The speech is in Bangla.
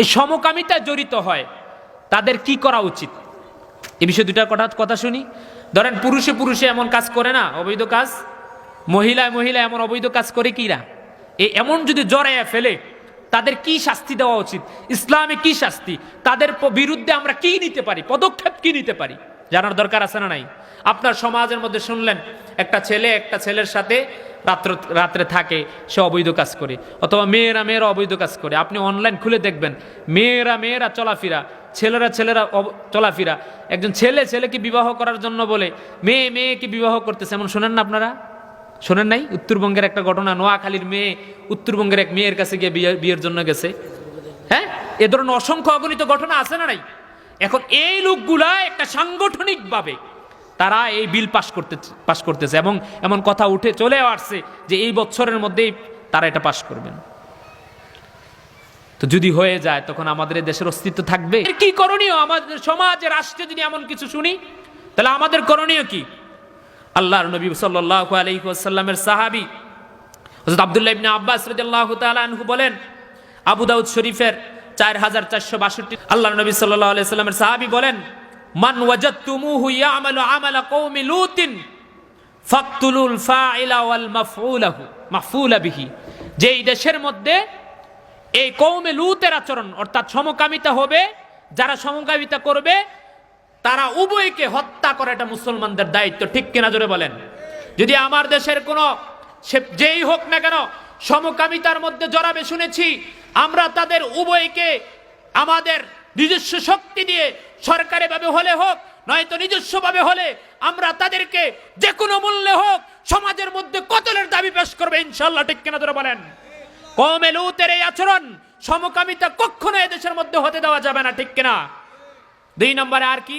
এই সমকামিতা জড়িত হয়, তাদের কি করা উচিত? এ বিষয়ে দুটার কথা কথা শুনি। ধরেন, পুরুষে পুরুষে এমন কাজ করে না, অবৈধ কাজ। মহিলায় মহিলা এমন অবৈধ কাজ করে কি না? এই এমন যদি জড়াইয়া ফেলে, তাদের কি শাস্তি দেওয়া উচিত? ইসলামে কি শাস্তি? তাদের বিরুদ্ধে আমরা কি নিতে পারি? পদক্ষেপ কি নিতে পারি? জানার দরকার আছে না নাই? আপনার সমাজের মধ্যে শুনলেন, একটা ছেলে একটা ছেলের সাথে রাত্র রাত্রে থাকে, সে অবৈধ কাজ করে। অথবা মেয়েরা মেয়েরা অবৈধ কাজ করে। আপনি অনলাইন খুলে দেখবেন, মেয়েরা মেয়েরা চলাফেরা, ছেলেরা ছেলেরা চলাফেরা। একজন ছেলে ছেলেকে বিবাহ করার জন্য বলে, মেয়ে মেয়েকে বিবাহ করতেছে। এমন শোনেন না আপনারা? শোনেন নাই? উত্তরবঙ্গের একটা ঘটনা, নোয়াখালীর মেয়ে উত্তরবঙ্গের এক মেয়ের কাছে গিয়ে বিয়ে- বিয়ের জন্য গেছে। হ্যাঁ? এ ধরনের অসংখ্য অগণিত ঘটনা আছে না নাই? এখন এই লোকগুলা একটা সাংগঠনিকভাবে তারা এই বিল পাশ করতে, পাশ করতেছে এবং এমন কথা উঠে চলে আসছে যে এই বছরের মধ্যেই তারা এটা পাশ করবেন। তো যদি হয়ে যায় তখন আমাদের দেশের অস্তিত্ব থাকবে। কি করণীয়? আমাদের সমাজে, রাষ্ট্রে যদি এমন কিছু শুনি, তাহলে আমাদের করণীয় কি? আল্লাহর নবী সাল্লাল্লাহু আলাইহি ওয়াসাল্লামের সাহাবী হযরত আব্দুল্লাহ ইবনে আব্বাস রাদিয়াল্লাহু তাআলা আনহু বলেন, আবু দাউদ শরীফের চার হাজার চারশো বাষট্টি আল্লাহ নবী সাল্লাল্লাহু আলাইহি সাল্লামের সাহাবী বলেন মান ওয়াজাদতুমুহু ইয়ামালু আমালা কওমি লুতিন ফাকতুলুল ফাইলা ওয়াল মাফউলাহু, মাফউলা বিহি। যেই দেশের মধ্যে এই কৌমে লুতের আচরণ অর্থাৎ সমকামিতা হবে, যারা সমকামিতা করবে, তারা উভয়কে হত্যা করা এটা মুসলমানদের দায়িত্ব, ঠিক কিনা জোরে বলেন? যদি আমার দেশের কোনো সে যেই হোক না কেন সমকামিতার মধ্যে জড়াবে শুনেছি, আমরা তাদের উভয়কে আমাদের নিজস্ব শক্তি দিয়ে সরকারি ভাবে হলে হোক, নয়তো নিজস্বভাবে হলে আমরা তাদেরকে যে কোনো মূল্যে হোক, সমাজের মধ্যে কতলের দাবি পেশ করবে ইনশাল্লাহ ঠিক কিনা ধরে বলেন? কমে লুতের এই আচরণ সমকামিতা কখনো এদেশের মধ্যে হতে দেওয়া যাবে না, ঠিক কিনা? দুই নম্বরে আর কি?